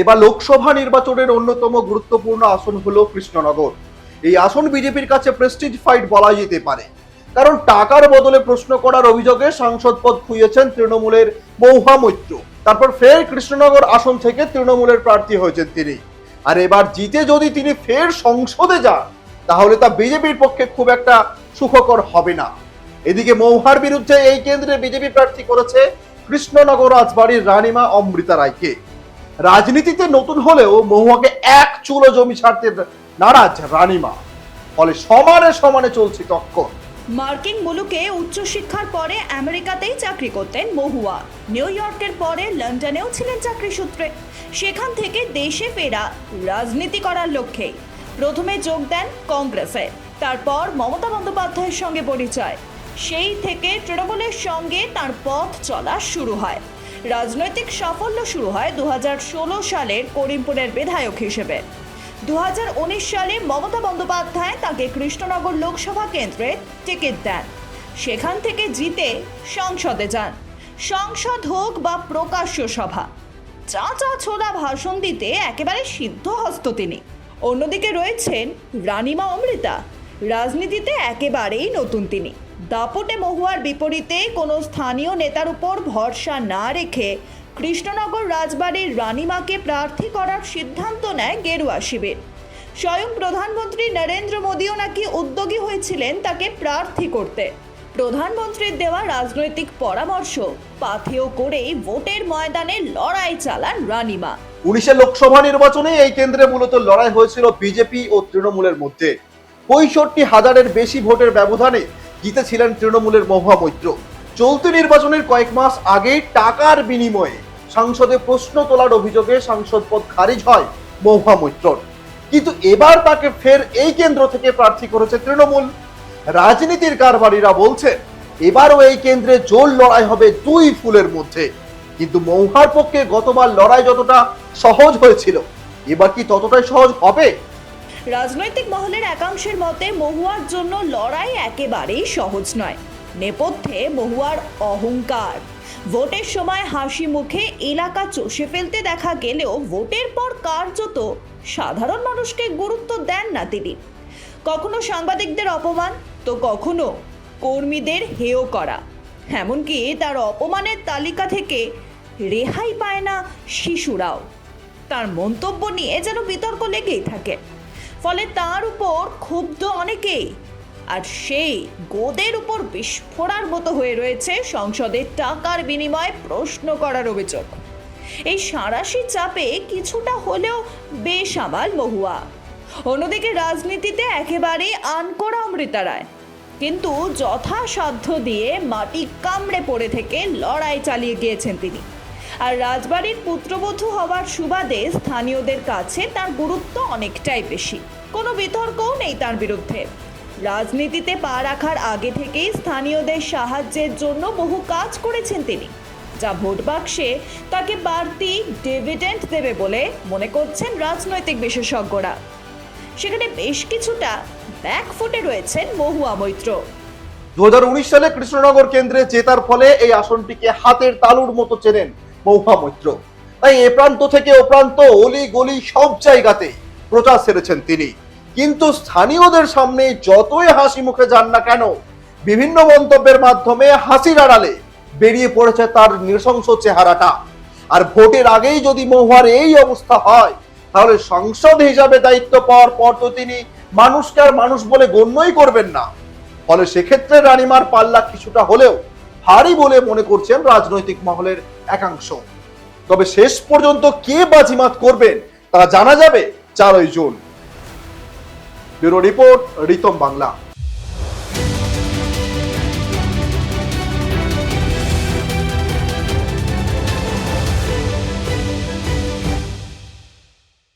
এবার লোকসভা নির্বাচনের অন্যতম গুরুত্বপূর্ণ আসন হলো কৃষ্ণনগর। এই আসন বিজেপির কাছে প্রেস্টিজ ফাইট বলা যেতে পারে। কারণ টাকার বদলে প্রশ্ন করার অভিযোগে সাংসদ পদ খুইয়েছেন তৃণমূলের মৌহা মৈত্র। তারপর ফের কৃষ্ণনগর আসন থেকে তৃণমূলের প্রার্থী হয়েছেন তিনি। আর এবার জিতে যদি তিনি ফের সংসদে যান, তাহলে তা বিজেপির পক্ষে খুব একটা সুখকর হবে না। এদিকে মৌহার বিরুদ্ধে এই কেন্দ্রে বিজেপি প্রার্থী করেছে কৃষ্ণনগর রাজবাড়ির রানীমা অমৃতা রায়কে। রাজনীতিতে নতুন হলেও মহুয়াকে এক চুলো জমি ছাড়তে নারাজ রানীমা। ফলে সমানে সমানে চলছে টক্কর মার্কিন মুলুকে উচ্চশিক্ষার পরে আমেরিকাতেই চাকরি করতেন মহুয়া। নিউ ইয়র্কের পরে লন্ডনেও ছিলেন চাকরি সূত্রে। সেখান থেকে দেশে ফেরা রাজনীতি করার লক্ষ্যেই প্রথমে যোগ দেন কংগ্রেসে, তারপর মমতা বন্দ্যোপাধ্যায়ের সঙ্গে পরিচয়। সেই থেকে তৃণমূলের সঙ্গে তার পথ চলা শুরু হয়। রাজনৈতিক সাফল্য শুরু হয় দু হাজার ষোলো সালের করিমপুরের বিধায়ক হিসেবে। দু হাজার উনিশ সালে মমতা বন্দ্যোপাধ্যায় তাকে কৃষ্ণনগর লোকসভা কেন্দ্রে টিকিট দেন। সেখান থেকে জিতে সংসদে যান। সংসদ হোক বা প্রকাশ্য সভা, চা চা ছোলা ভাষণ দিতে একেবারে সিদ্ধহস্ত তিনি। অন্যদিকে রয়েছেন রানিমা অমৃতা, রাজনীতিতে একেবারেই নতুন তিনি। দাপটে মহুয়ার বিপরীতে কোনো স্থানীয় নেতার উপর ভরসা না রেখে কৃষ্ণনগর রাজবাড়ির রানীমাকে প্রার্থী করার সিদ্ধান্ত নেয় গেরুয়া শিবির। স্বয়ং প্রধানমন্ত্রী নরেন্দ্র মোদীও নাকি উদ্যোগী হয়েছিলেন তাকে প্রার্থী করতে। প্রধানমন্ত্রীর দেওয়া রাজনৈতিক পরামর্শ পাথেও করেই ভোটের ময়দানে লড়াই চালান রানীমা। উনিশের লোকসভা নির্বাচনে এই কেন্দ্রে মূলত লড়াই হয়েছিল বিজেপি ও তৃণমূলের মধ্যে। পঁয়ষট্টি হাজারের বেশি ভোটের ব্যবধানে জিতেছিলেন তৃণমূলের মহুয়া মৈত্র। চলতি নির্বাচনের কয়েক মাস আগেই টাকার বিনিময়ে সংসদে প্রশ্ন তোলার অভিযোগে সাংসদ পদ খারিজ হয় মহুয়া মৈত্রর। কিন্তু এবার তাকে ফের এই কেন্দ্র থেকে প্রার্থী করেছে তৃণমূল। রাজনীতির কারবারিরা বলছে, এবারও এই কেন্দ্রে জোর লড়াই হবে দুই ফুলের মধ্যে। কিন্তু মৌহার পক্ষে গতবার লড়াই যতটা সহজ হয়েছিল, এবার কি ততটাই সহজ হবে? রাজনৈতিক মহলের একাংশের মতে, মহুয়ার জন্য লড়াই একেবারেই সহজ নয়। নেপথ্যে মহুয়ার অহংকার। ভোটের সময় হাসি মুখে এলাকা চষে ফেলতে দেখা গেলেও ভোটের পর কার্যত সাধারণ মানুষকে গুরুত্ব দেন না তিনি। কখনো সাংবাদিকদের অপমান, তো কখনো কর্মীদের হেয় করা। এমনকি তার অপমানের তালিকা থেকে রেহাই পায় না শিশুরাও। তার মন্তব্য নিয়ে যেন বিতর্ক লেগেই থাকে। ফলে তার উপর ক্ষুব্ধ অনেকেই। আর সেই গোদের উপর বিস্ফোরার মতো হয়ে রয়েছে সংসদের টাকার বিনিময়ে প্রশ্ন করার অভিযোগ। এই সাঁড়াশি চাপে কিছুটা হলেও বেসামাল মহুয়া। অন্যদিকে রাজনীতিতে একেবারেই আনকোড়া অমৃতা রায়। কিন্তু যথাসাধ্য দিয়ে মাটি কামড়ে পড়ে থেকে লড়াই চালিয়ে গিয়েছেন তিনি। আর রাজবাড়ির পুত্রবধূ হওয়ার সুবাদে স্থানীয়দের কাছে তার গুরুত্ব অনেকটাই বেশি। কোনো বিতর্কও নেই তার বিরুদ্ধে। রাজনীতিতে পা রাখার আগে থেকেই স্থানীয়দের সাহায্যের জন্য বহু কাজ করেছেন তিনি, যা ভোট বাক্সে তাকে বাড়তি ডিভিডেন্ড দেবে বলে মনে করছেন রাজনৈতিক বিশেষজ্ঞরা। সেখানে বেশ কিছুটা ব্যাকফুটে রয়েছেন মহুয়া মৈত্র। দু সালে কৃষ্ণনগর কেন্দ্রে জেতার ফলে এই আসনটিকে হাতের তালুর মতো চেনেন। মৌহা মৈত্র তাই এ প্রান্ত থেকে ও প্রান্ত, অলি গলি সব জায়গাতে প্রচার সেরেছেন তিনি। কিন্তু স্থানীয়দের সামনে যতই হাসি মুখে যান না কেন, বিভিন্ন মন্তব্যের মাধ্যমে হাসির আড়ালে বেরিয়ে পড়েছে তার নৃশংস চেহারাটা। আর ভোটের আগেই যদি মহুয়ার এই অবস্থা হয়, তাহলে সংসদ হিসাবে দায়িত্ব পাওয়ার পর তো তিনি মানুষকে আর মানুষ বলে গণ্যই করবেন না। ফলে সেক্ষেত্রে রানিমার পাল্লা কিছুটা হলেও ভারী বলে মনে করছেন রাজনৈতিক মহলের একাংশ। তবে শেষ পর্যন্ত কে বাজিমাত করবেন তা জানা যাবে চারই June. Bureau report, Ritam Bangla.